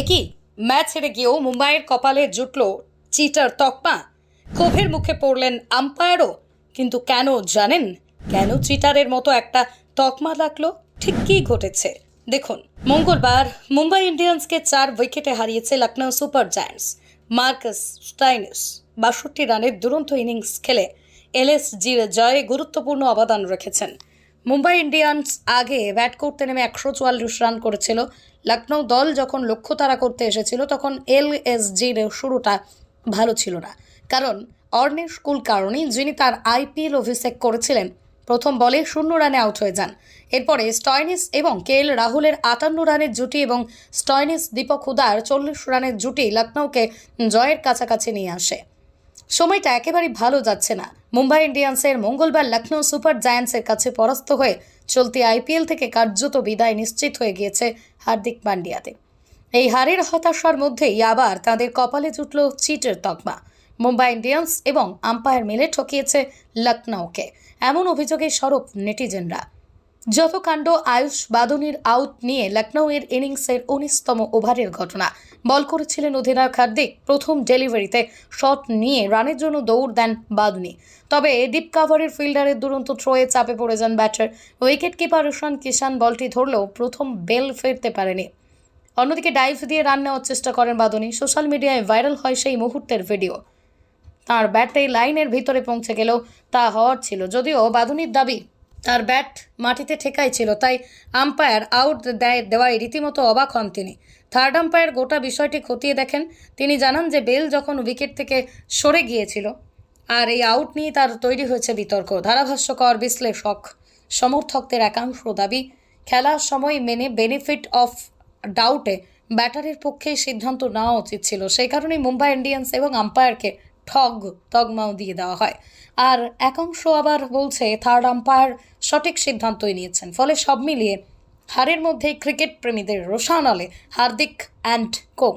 একই ম্যাচ হেরে গিয়েও মুম্বাইয়ের কপালে জুটল চিটার তকমা। ক্ষোভের মুখে পড়লেন আম্পায়ারও। কিন্তু কেন জানেন? কেন চিটারের মতো একটা তকমা লাগল? ঠিক কী ঘটেছে? দেখুন, মঙ্গলবার মুম্বাই ইন্ডিয়ান্সকে চার উইকেটে হারিয়েছে Lucknow super giants. Marcus Stoinis বাষট্টি রানের দুরন্ত ইনিংস খেলে এলএসজির জয়ে গুরুত্বপূর্ণ অবদান রেখেছেন। মুম্বাই ইন্ডিয়ান্স আগে ব্যাট করতে নেমে একশো চুয়াল্লিশ রান করেছিল। লখনৌ দল যখন লক্ষ্য তারা করতে এসেছিল, তখন এলএসজির শুরুটা ভালো ছিল না। কারণ অর্ণেশ কুলকারণী যিনি তার আইপিএল অভিষেক করেছিলেন, প্রথম বলে শূন্য রানে আউট হয়ে যান। এরপরে স্টয়নিস এবং কে এল রাহুলের আটান্ন রানের জুটি এবং স্টয়নিস দীপক হুদার চল্লিশ রানের জুটি লখনৌকে জয়ের কাছাকাছি নিয়ে আসে। সময়টা একেবারেই ভালো যাচ্ছে না। মুম্বাই ইন্ডিয়ান্সের মঙ্গলবার লখনৌ সুপার জায়ান্টসের কাছে পরাস্ত হয়ে চলতি আইপিএল থেকে কার্যত বিদায় নিশ্চিত হয়ে গিয়েছে হার্দিক পান্ডিয়াদের এই হারের হতাশার মধ্যেই আবার তাদের কপালে জুটল চিটের তকমা। মুম্বাই ইন্ডিয়ান্স এবং আম্পায়ার মিলে ঠকিয়েছে লখনৌকে এমন অভিযোগে সরব নেটিজেনরা। যত কাণ্ড আয়ুষ বাদনির আউট নিয়ে লখনৌয়ের ইনিংসের উনিশতম ওভারের ঘটনা। বল করেছিলেন অধিনায়ক হার্দিক, প্রথম ডেলিভারিতে শট নিয়ে রানের জন্য দৌড় দেন বাদনি। তবে ডিপ কাভারের ফিল্ডারের দুরন্ত থ্রোয়ে চাপে পড়ে যান batter. Wicket keeper Ishan Kishan বলটি ধরলেও প্রথম বেল ফেরতে পারেনি। অন্যদিকে ডাইভ দিয়ে রান নেওয়ার চেষ্টা করেন বাদনি। সোশ্যাল মিডিয়ায় ভাইরাল হয় সেই মুহূর্তের ভিডিও। তার ব্যাটে লাইনের ভিতরে পৌঁছে গেলেও তা হওয়ার ছিল, যদিও বাদুনির দাবি তার ব্যাট মাটিতে ঠেকাই ছিল, তাই আম্পায়ার আউট দেয়, দেওয়ায় রীতিমতো অবাক হন তিনি। থার্ড আম্পায়ার গোটা বিষয়টি খতিয়ে দেখেন। তিনি জানান যে বেল যখন উইকেট থেকে সরে গিয়েছিল, আর এই আউট নিয়ে তার তৈরি হয়েছে বিতর্ক। ধারাভাষ্যকর, বিশ্লেষক, সমর্থকদের একাংশ দাবি, খেলার সময় মেনে বেনিফিট অফ ডাউটে ব্যাটারের পক্ষে সিদ্ধান্ত নেওয়া উচিত ছিল। সেই কারণেই মুম্বাই ইন্ডিয়ান্স এবং আম্পায়ারকে ঠগ, তগমাও দিয়ে দেওয়া হয়। আর একাংশ আবার বলছে থার্ড আম্পায়ার সঠিক সিদ্ধান্তই নিয়েছেন। ফলে সব মিলিয়ে হারের মধ্যে ক্রিকেট প্রেমীদের রোশান আলে হার্দিক অ্যান্ড কোং